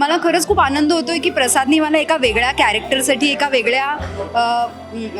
मला खरंच खूप आनंद होतोय की प्रसादनी मला एका वेगळ्या कॅरेक्टरसाठी एका वेगळ्या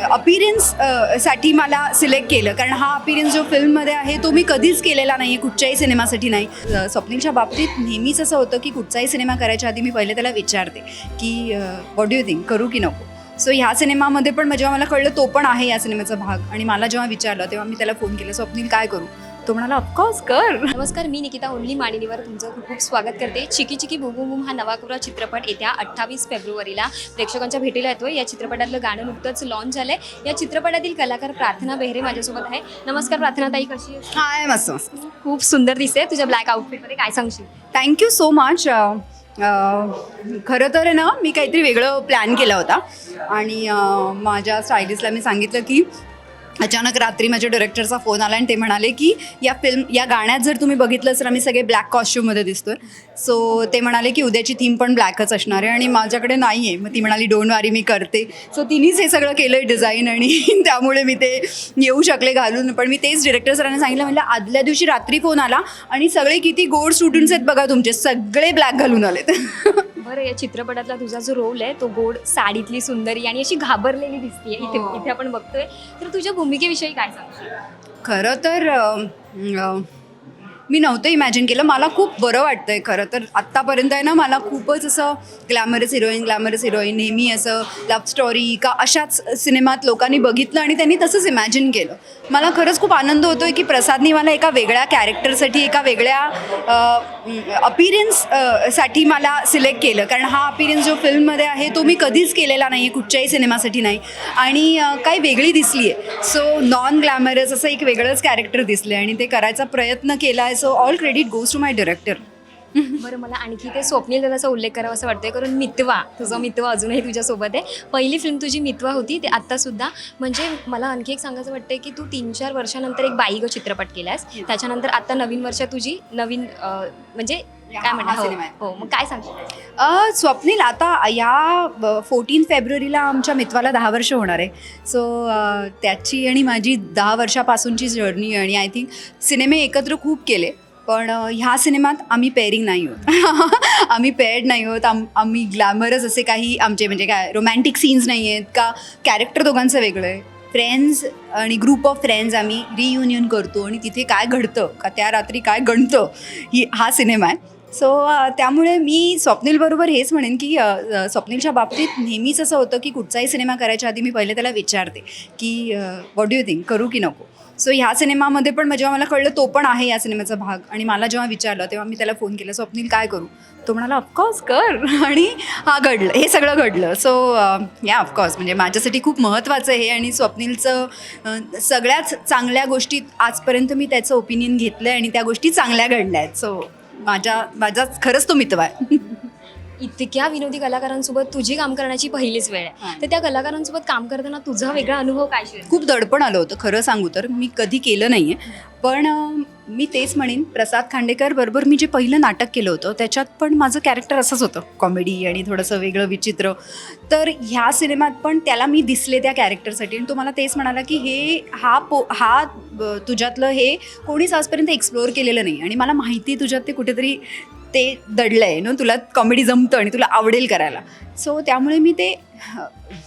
अपिरियन्ससाठी मला सिलेक्ट केलं. कारण हा अपिरियन्स जो फिल्ममध्ये आहे तो मी कधीच केलेला नाही आहे कुठच्याही सिनेमासाठी नाही. स्वप्नीलच्या बाबतीत नेहमीच असं होतं की कुठचाही सिनेमा करायच्या आधी मी पहिले त्याला विचारते की वॉट यू थिंक करू की नको? सो ह्या सिनेमामध्ये पण जेव्हा मला कळलं तो पण आहे या सिनेमाचा भाग. आणि मला जेव्हा विचारलं तेव्हा मी त्याला फोन केला स्वप्नील काय करू? तो म्हणाला ऑफकोर्स कर. नमस्कार मी निकिता ओनली मानिनीवर तुमचं खूप खूप स्वागत करते. चिकी चिकी बुबू बुम हा नवाकुरा चित्रपट येत्या अठ्ठावीस फेब्रुवारीला प्रेक्षकांच्या भेटीला येतोय. या चित्रपटातलं गाणं नुकतंच लॉन्च झालंय. या चित्रपटातील कलाकार प्रार्थना बेहरे माझ्यासोबत आहे. नमस्कार प्रार्थना ताई कशी? हाय मस्त खूप सुंदर दिसते तुझ्या ब्लॅक आउटफिटमध्ये काय सांगशील? थँक्यू सो मच खरं तर आहे ना मी काहीतरी वेगळं प्लॅन केला होता. आणि माझ्या स्टायलिस्टला मी सांगितलं की अचानक रात्री माझ्या डिरेक्टरचा फोन आला आणि ते म्हणाले की या फिल्म या गाण्यात जर तुम्ही बघितलं तर आम्ही सगळे ब्लॅक कॉस्ट्यूममध्ये दिसतोय. सो ते म्हणाले की उद्याची थीम पण ब्लॅकच असणार आहे आणि माझ्याकडे नाही आहे मग ती म्हणाली डोंट वारी मी करते. सो तिनेच हे सगळं केलं आहे डिझाईन आणि त्यामुळे मी ते येऊ शकले घालून. पण मी तेच डिरेक्टर सरांना सांगितलं म्हणलं आदल्या दिवशी रात्री फोन आला आणि सगळे किती गोड स्टुडंट्स आहेत बघा तुमचे सगळे ब्लॅक घालून आलेत. बरं या चित्रपटातला तुझा जो रोल आहे तो गोड साडीतली सुंदरी आणि अशी घाबरलेली दिसते इथे हो. इथे आपण बघतोय. तर तुझ्या भूमिकेविषयी काय सांगशील? खरं तर मी नव्हतं इमॅजिन केलं. मला खूप बरं वाटतंय खरं तर. आत्तापर्यंत आहे ना मला खूपच असं ग्लॅमरस हिरोईन ग्लॅमरस हिरोईन नेहमी असं लव्ह स्टोरी का अशाच सिनेमात लोकांनी बघितलं आणि त्यांनी तसंच इमॅजिन केलं. मला खरंच खूप आनंद होतोय की प्रसादनी मला एका वेगळ्या कॅरेक्टरसाठी एका वेगळ्या अपिरियन्ससाठी मला सिलेक्ट केलं. कारण हा अपिरियन्स जो फिल्ममध्ये आहे तो मी कधीच केलेला नाही आहे कुठच्याही सिनेमासाठी नाही. आणि काही वेगळी दिसली आहे सो नॉन ग्लॅमरस असं एक वेगळंच कॅरेक्टर दिसलं आहे आणि ते करायचा प्रयत्न केला आहे So all credit goes to my director. बरं मला आणखी ते स्वप्नील दादाचा उल्लेख करावा असं वाटतोय. कारण मितवा. तुझा मितवा अजूनही तुझ्यासोबत आहे. पहिली फिल्म तुझी मितवा होती ते आत्तासुद्धा म्हणजे मला आणखी एक सांगायचं वाटतंय की तू तीन चार वर्षानंतर एक बाई ग चित्रपट केलास त्याच्यानंतर आता नवीन वर्षात तुझी नवीन म्हणजे काय म्हणतात आहे. हो हो, मग काय अ, स्वप्नील आता या फोर्टीन फेब्रुवारीला आमच्या मितवाला दहा वर्ष होणार आहे. सो त्याची आणि माझी दहा वर्षापासूनची जर्नी आणि आय थिंक सिनेमे एकत्र खूप केले. पण ह्या सिनेमात आम्ही पेअरिंग नाही आहोत आम्ही पेअर्ड नाही आहोत आम आम्ही ग्लॅमरस असे काही आमचे म्हणजे काय रोमॅन्टिक सीन्स नाही आहेत का कॅरेक्टर दोघांचं वेगळं आहे. फ्रेंड्स आणि ग्रुप ऑफ फ्रेंड्स आम्ही रियुनियन करतो आणि तिथे काय घडतं का त्या रात्री काय गणतं ही हा सिनेमा आहे. सो त्यामुळे मी स्वप्नीलबरोबर हेच म्हणेन की स्वप्नीलच्या बाबतीत नेहमीच असं होतं की कुठचाही सिनेमा करायच्या आधी मी पहिले त्याला विचारते की वॉट डू यू थिंक करू की नको? सो ह्या सिनेमामध्ये पण जेव्हा मला कळलं तो पण आहे या सिनेमाचा भाग आणि मला जेव्हा विचारलं तेव्हा मी त्याला फोन केला स्वप्नील काय करू? तो म्हणाला ऑफकोर्स कर. आणि हा घडलं हे सगळं घडलं. सो या ऑफकोर्स म्हणजे माझ्यासाठी खूप महत्त्वाचं हे आणि स्वप्नीलचं सगळ्याच चांगल्या गोष्टीत आजपर्यंत मी त्याचं ओपिनियन घेतलं आहे आणि त्या गोष्टी चांगल्या घडल्या आहेत. सो माझ्या माझाच खरंच तो मित्र आहे इतक्या विनोदी कलाकारांसोबत तुझी काम करण्याची पहिलीच वेळ. आहे. तर त्या कलाकारांसोबत काम करताना तुझा वेगळा अनुभव काय शेअर खूप दडपण आलं होतं खरं सांगू तर. मी कधी केलं नाही आहे पण मी तेच म्हणेन प्रसाद खांडेकर बरोबर मी जे पहिलं नाटक केलं होतं त्याच्यात पण माझं कॅरेक्टर असंच होतं. कॉमेडी आणि थोडंसं वेगळं विचित्र. तर ह्या सिनेमात पण त्याला मी दिसले त्या कॅरेक्टरसाठी आणि तो मला तेच म्हणाला की हे हा पो हा तुझ्यातलं हे कोणीच आजपर्यंत एक्सप्लोअर केलेलं नाही. आणि मला माहिती आहे तुझ्यात ते कुठेतरी ते दडलं आहे ना तुला कॉमेडी जमतं आणि तुला आवडेल करायला. सो त्यामुळे मी ते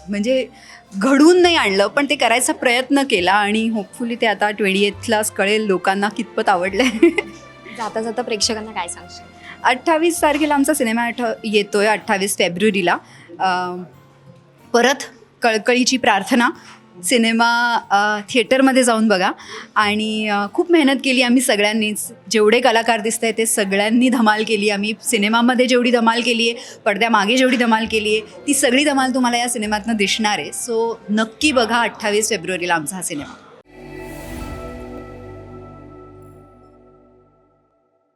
म्हणजे घडवून नाही आणलं पण ते करायचा प्रयत्न केला आणि होपफुली ते आता ट्वेंटी एथलाच कळेल लोकांना कितपत आवडलं जाता जाता प्रेक्षकांना काय सांगशील? अठ्ठावीस तारखेला आमचा सिनेमा आठ येतोय अठ्ठावीस फेब्रुवारीला. परत कळकळीची प्रार्थना. सिनेमा थिएटरमध्ये जाऊन बघा. आणि खूप मेहनत केली आम्ही सगळ्यांनीच. जेवढे कलाकार दिसत आहेत ते सगळ्यांनी धमाल केली. आम्ही सिनेमामध्ये जेवढी धमाल केली आहे पडद्यामागे जेवढी धमाल केली आहे ती सगळी धमाल तुम्हाला या सिनेमातनं दिसणार आहे. सो नक्की बघा अठ्ठावीस फेब्रुवारीला आमचा हा सिनेमा.